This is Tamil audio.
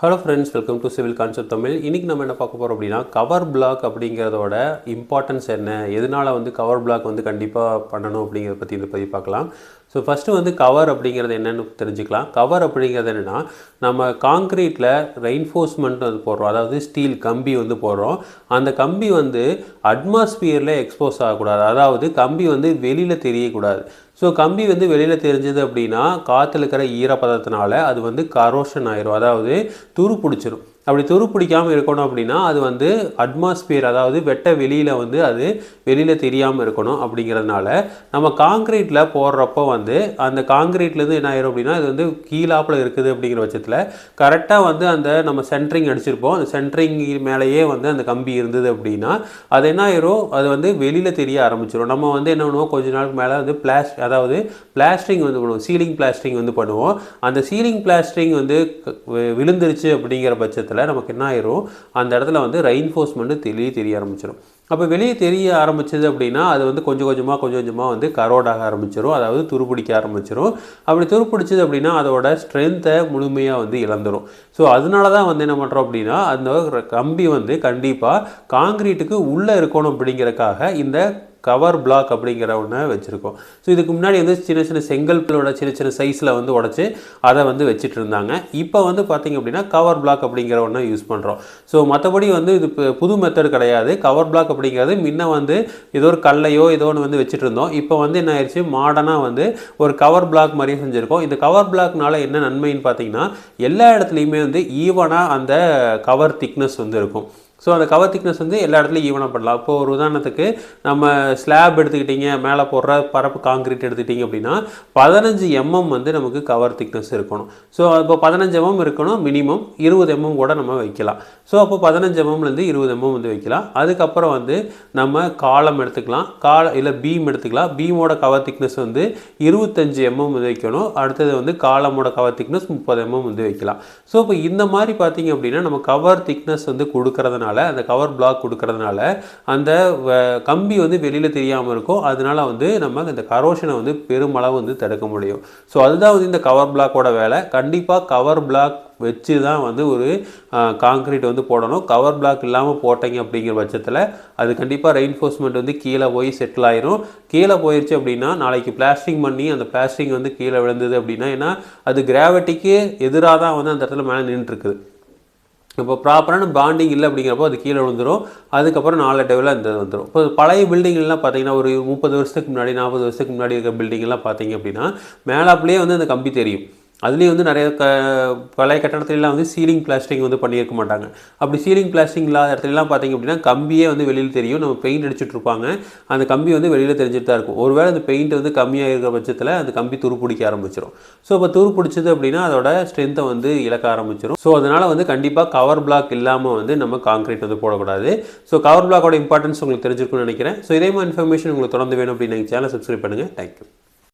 Hello friends welcome to civil concept Tamil இன்றைக்கி நம்ம என்ன பார்க்க போகிறோம் அப்படின்னா கவர் பிளாக் அப்படிங்கிறதோட இம்பார்ட்டன்ஸ் என்ன? எதனால் வந்து கவர் பிளாக் வந்து கண்டிப்பாக பண்ணணும் அப்படிங்கிறத பற்றி இந்த பதிவு பார்க்கலாம். ஸோ ஃபஸ்ட்டு வந்து கவர் அப்படிங்கிறது என்னென்னு தெரிஞ்சுக்கலாம். கவர் அப்படிங்கிறது என்னென்னா நம்ம காங்க்ரீட்டில் ரெயின்ஃபோர்ஸ்மெண்ட் வந்து போடுறோம். அதாவது ஸ்டீல் கம்பி வந்து போடுறோம். அந்த கம்பி வந்து அட்மாஸ்பியரில் எக்ஸ்போஸ் ஆகக்கூடாது. அதாவது கம்பி வந்து வெளியில் தெரியக்கூடாது. ஸோ கம்பி வந்து வெளியில் தெரிஞ்சது அப்படின்னா காற்றுல இருக்கிற ஈரப்பதத்தினால அது வந்து கரோஷன் ஆயிரும். அதாவது துரு பிடிச்சிரும் அப்படி துரு பிடிக்காமல் இருக்கணும் அப்படின்னா அது வந்து அட்மாஸ்பியர் அதாவது வெட்ட வெளியில் வந்து அது வெளியில் தெரியாமல் இருக்கணும் அப்படிங்கிறதுனால நம்ம காங்கிரீட்டில் போடுறப்போ வந்து அந்த காங்கிரீட்லேருந்து என்ன ஆயிரும் அப்படின்னா இது வந்து கீழாப்பில் இருக்குது அப்படிங்கிற பட்சத்தில் கரெக்டாக வந்து அந்த நம்ம சென்ட்ரிங் அடிச்சிருப்போம். அந்த சென்ட்ரிங் மேலேயே வந்து அந்த கம்பி இருந்தது அப்படின்னா அது என்ன ஆயிரும்? அது வந்து வெளியில் தெரிய ஆரம்பிச்சிடும் நம்ம வந்து என்ன பண்ணுவோம்? கொஞ்ச நாளுக்கு மேலே வந்து பிளாஸ் அதாவது பிளாஸ்டிங் வந்து பண்ணுவோம். சீலிங் பிளாஸ்டிங் வந்து பண்ணுவோம். அந்த சீலிங் பிளாஸ்டிங் வந்து விழுந்துருச்சு அப்படிங்கிற பட்சத்தில் நமக்கு என்ன ஆயிரும்? அந்த இடத்துல வந்து ரெயின்ஃபோர்ஸ்மெண்ட்டு தெளிய தெரிய ஆரம்பிச்சிடும் அப்போ வெளியே தெரிய ஆரம்பிச்சது அப்படின்னா அது வந்து கொஞ்சம் கொஞ்சமாக கொஞ்சம் கொஞ்சமாக வந்து கரோடாக ஆரம்பிச்சிடும் அதாவது துருப்பிடிக்க ஆரம்பிச்சிடும் அப்படி துருப்பிடிச்சது அப்படின்னா அதோட ஸ்ட்ரென்த்தை முழுமையாக வந்து இழந்துரும். ஸோ அதனால தான் வந்து என்ன பண்ணுறோம் அப்படின்னா அந்த கம்பி வந்து கண்டிப்பாக காங்கிரீட்டுக்கு உள்ளே இருக்கணும் அப்படிங்கிறக்காக இந்த கவர் பிளாக் அப்படிங்கிற ஒன்று வச்சுருக்கோம். ஸோ இதுக்கு முன்னாடி வந்து சின்ன சின்ன செங்கல்களோட சின்ன சின்ன சைஸில் வந்து உடச்சி அதை வந்து வச்சுட்டு இருந்தாங்க. இப்போ வந்து பார்த்திங்க அப்படின்னா கவர் பிளாக் அப்படிங்கிற ஒன்று யூஸ் பண்ணுறோம் ஸோ மற்றபடி வந்து இது புது மெத்தட் கிடையாது. கவர் பிளாக் அப்படிங்கிறது முன்ன வந்து ஏதோ ஒரு கல்லையோ ஏதோ ஒன்று வந்து வச்சுட்டு இருந்தோம். இப்போ வந்து என்ன ஆயிடுச்சு மாடர்னாக வந்து ஒரு கவர் பிளாக் மாதிரியே செஞ்சுருக்கோம். இந்த கவர் பிளாக்னால என்ன நன்மைன்னு பார்த்தீங்கன்னா எல்லா இடத்துலையுமே வந்து ஈவனாக அந்த கவர் திக்னஸ் வந்து இருக்கும். ஸோ அந்த கவர் திக்னஸ் வந்து எல்லா இடத்துலையும் ஈவனாக பண்ணலாம். இப்போ ஒரு உதாரணத்துக்கு நம்ம ஸ்லாப் எடுத்துக்கிட்டீங்க மேலே போடுற பரப்பு காங்கிரீட் எடுத்துக்கிட்டீங்க அப்படின்னா பதினஞ்சு எம்எம் வந்து நமக்கு கவர் திக்னஸ் இருக்கணும். ஸோ இப்போ பதினஞ்சு எம்எம் இருக்கணும் மினிமம் இருபது எம்எம் கூட நம்ம வைக்கலாம். ஸோ அப்போ பதினஞ்சு எம்எம்லேருந்து இருபது எம்எம் வந்து வைக்கலாம். அதுக்கப்புறம் வந்து நம்ம காலம் எடுத்துக்கலாம். கால இல்லை பீம் எடுத்துக்கலாம். பீமோட கவர் திக்னஸ் வந்து இருபத்தஞ்சு எம்எம் வந்து வைக்கணும். அடுத்தது வந்து காலமோட கவர் திக்னஸ் முப்பது எம்எம் வந்து வைக்கலாம். ஸோ இப்போ இந்த மாதிரி பார்த்தீங்க அப்படின்னா நம்ம கவர் திக்னஸ் வந்து கொடுக்கறதுனால அந்த கவர் பிளாக் கொடுக்கறதுனால அந்த வ- கம்பி வந்து வெளியில் தெரியாமல் இருக்கும். அதனால வந்து நம்ம இந்த கரோஷனை வந்து பெருமளவு வந்து தடுக்க முடியும். ஸோ அதுதான் வந்து இந்த கவர் பிளாக்கோட வேலை. கண்டிப்பாக கவர் பிளாக் வச்சு தான் வந்து ஒரு காங்க்ரீட் வந்து போடணும். கவர் பிளாக் இல்லாமல் போட்டீங்க அப்படிங்கிற பட்சத்தில் அது கண்டிப்பாக ரெயின்ஃபோர்ஸ்மெண்ட் வந்து கீழே போய் செட்டில் ஆயிரும். கீழே போயிடுச்சு அப்படின்னா நாளைக்கு பிளாஸ்டிங் பண்ணி அந்த பிளாஸ்டிங் வந்து கீழே விழுந்தது அப்படின்னா ஏன்னா அது கிராவிட்டிக்கு எதிராக தான் வந்து அந்த இடத்துல மேலே நின்றுருக்குது இப்போ ப்ராப்பரான பாண்டிங் இல்லை அப்படிங்கிறப்போ அது கீழே விழுந்துடும் அதுக்கப்புறம் நாலு நாளடைவில் அந்த வந்துடும் இப்போ பழைய பில்டிங்லாம் பார்த்தீங்கன்னா ஒரு முப்பது வருஷத்துக்கு முன்னாடி நாற்பது வருஷத்துக்கு முன்னாடி இருக்க பில்டிங்லாம் பார்த்தீங்க அப்படின்னா மேலாப்புலேயே வந்து அந்த கம்பி தெரியும். அதுலேயும் வந்து நிறைய க பழைய கட்டடத்துலலாம் வந்து சீலிங் பிளாஸ்டிங் வந்து பண்ணியிருக்க மாட்டாங்க. அப்படி சீலிங் பிளாஸ்டிங் இல்லாத இடத்துலலாம் பார்த்தீங்க அப்படின்னா கம்பியே வந்து வெளியில் தெரியும். நம்ம பெயிண்ட் அடிச்சுட்ருப்பாங்க அந்த கம்பி வந்து வெளியில் தெரிஞ்சுட்டு தான் இருக்கும். ஒருவேளை அந்த பெயிண்ட் வந்து கம்மியாக இருக்கிற பட்சத்தில் அந்த கம்பி துரு பிடிக்க ஆரம்பிச்சிடும் ஸோ இப்போ துரு பிடிச்சது அப்படின்னா அதோட ஸ்ட்ரென்த்தை வந்து இழக்க ஆரம்பிச்சிடும் ஸோ அதனால் வந்து கண்டிப்பாக கவர் பிளாக் இல்லாமல் வந்து நம்ம காங்கிரீட் வந்து போடக்கூடாது. ஸோ கவர் பிளாக்கோட இம்பார்ட்டன்ஸ் உங்களுக்கு தெரிஞ்சிருக்கும்னு நினைக்கிறேன். ஸோ இதே மாதிரி இன்ஃபர்மேஷன் உங்களுக்கு தொடர்ந்து வேணும் அப்படின்னு சேனல் சப்ஸ்கிரைப் பண்ணுங்கள் தேங்க்யூ